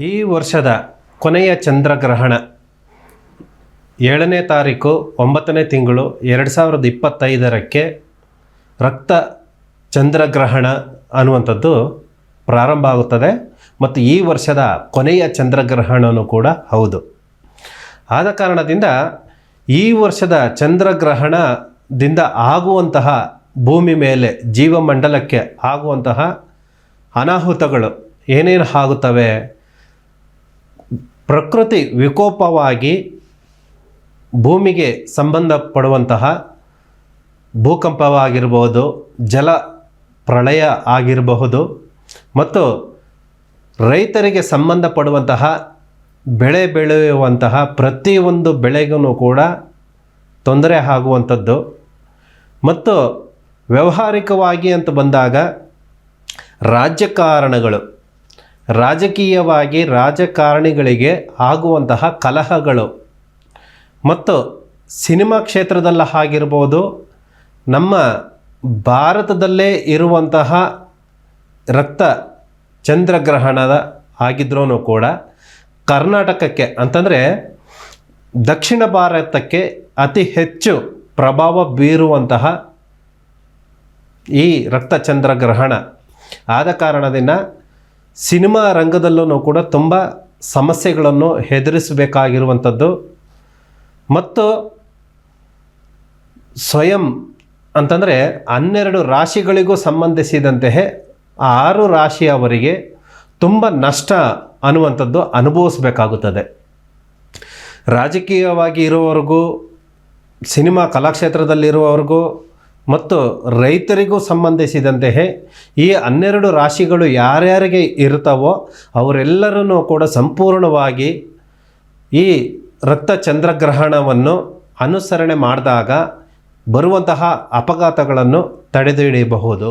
ಈ ವರ್ಷದ ಕೊನೆಯ ಚಂದ್ರಗ್ರಹಣ ಏಳನೇ ತಾರೀಕು, ಒಂಬತ್ತನೇ ತಿಂಗಳು, ಎರಡು ಸಾವಿರದ ಇಪ್ಪತ್ತೈದರಕ್ಕೆ ರಕ್ತ ಚಂದ್ರಗ್ರಹಣ ಅನ್ನುವಂಥದ್ದು ಪ್ರಾರಂಭ ಆಗುತ್ತದೆ. ಮತ್ತು ಈ ವರ್ಷದ ಕೊನೆಯ ಚಂದ್ರಗ್ರಹಣವೂ ಕೂಡ ಹೌದು. ಆದ ಕಾರಣದಿಂದ ಈ ವರ್ಷದ ಚಂದ್ರಗ್ರಹಣದಿಂದ ಆಗುವಂತಹ ಭೂಮಿ ಮೇಲೆ, ಜೀವಮಂಡಲಕ್ಕೆ ಆಗುವಂತಹ ಅನಾಹುತಗಳು ಏನೇನು ಆಗುತ್ತವೆ? ಪ್ರಕೃತಿ ವಿಕೋಪವಾಗಿ ಭೂಮಿಗೆ ಸಂಬಂಧಪಡುವಂತಹ ಭೂಕಂಪವಾಗಿರಬಹುದು ಜಲ ಪ್ರಳಯ ಆಗಿರಬಹುದು ಮತ್ತು ರೈತರಿಗೆ ಸಂಬಂಧಪಡುವಂತಹ ಬೆಳೆ ಬೆಳೆಯುವಂತಹ ಪ್ರತಿಯೊಂದು ಬೆಳೆಗೂ ಕೂಡ ತೊಂದರೆ ಆಗುವಂಥದ್ದು. ಮತ್ತು ವ್ಯವಹಾರಿಕವಾಗಿ ಅಂತ ಬಂದಾಗ ರಾಜಕಾರಣಗಳು ರಾಜಕೀಯವಾಗಿ ರಾಜಕಾರಣಿಗಳಿಗೆ ಆಗುವಂತಹ ಕಲಹಗಳು. ಮತ್ತು ಸಿನಿಮಾ ಕ್ಷೇತ್ರದಲ್ಲ ಆಗಿರ್ಬೋದು ನಮ್ಮ ಭಾರತದಲ್ಲೇ ಇರುವಂತಹ ರಕ್ತ ಚಂದ್ರಗ್ರಹಣದ ಆಗಿದ್ರೂ ಕೂಡ ಕರ್ನಾಟಕಕ್ಕೆ, ಅಂತಂದರೆ ದಕ್ಷಿಣ ಭಾರತಕ್ಕೆ ಅತಿ ಹೆಚ್ಚು ಪ್ರಭಾವ ಬೀರುವಂತಹ ಈ ರಕ್ತ ಚಂದ್ರಗ್ರಹಣ. ಆದ ಕಾರಣದಿಂದ ಸಿನಿಮಾ ರಂಗದಲ್ಲೂ ಕೂಡ ತುಂಬ ಸಮಸ್ಯೆಗಳನ್ನು ಎದುರಿಸಬೇಕಾಗಿರುವಂಥದ್ದು ಮತ್ತು ಸ್ವಯಂ ಅಂತಂದರೆ ಹನ್ನೆರಡು ರಾಶಿಗಳಿಗೂ ಸಂಬಂಧಿಸಿದಂತೆಯೇ ಆರು ರಾಶಿಯವರಿಗೆ ತುಂಬ ನಷ್ಟ ಅನ್ನುವಂಥದ್ದು ಅನುಭವಿಸಬೇಕಾಗುತ್ತದೆ. ರಾಜಕೀಯವಾಗಿ ಇರುವವರೆಗೂ, ಸಿನಿಮಾ ಕಲಾಕ್ಷೇತ್ರದಲ್ಲಿರುವವರೆಗೂ ಮತ್ತು ರೈತರಿಗೂ ಸಂಬಂಧಿಸಿದಂತೆಯೇ ಈ ಹನ್ನೆರಡು ರಾಶಿಗಳು ಯಾರ್ಯಾರಿಗೆ ಇರ್ತವೋ ಅವರೆಲ್ಲರನ್ನೂ ಕೂಡ ಸಂಪೂರ್ಣವಾಗಿ ಈ ರಕ್ತ ಚಂದ್ರಗ್ರಹಣವನ್ನು ಅನುಸರಣೆ ಮಾಡಿದಾಗ ಬರುವಂತಹ ಅಪಘಾತಗಳನ್ನು ತಡೆದಿಡಬಹುದು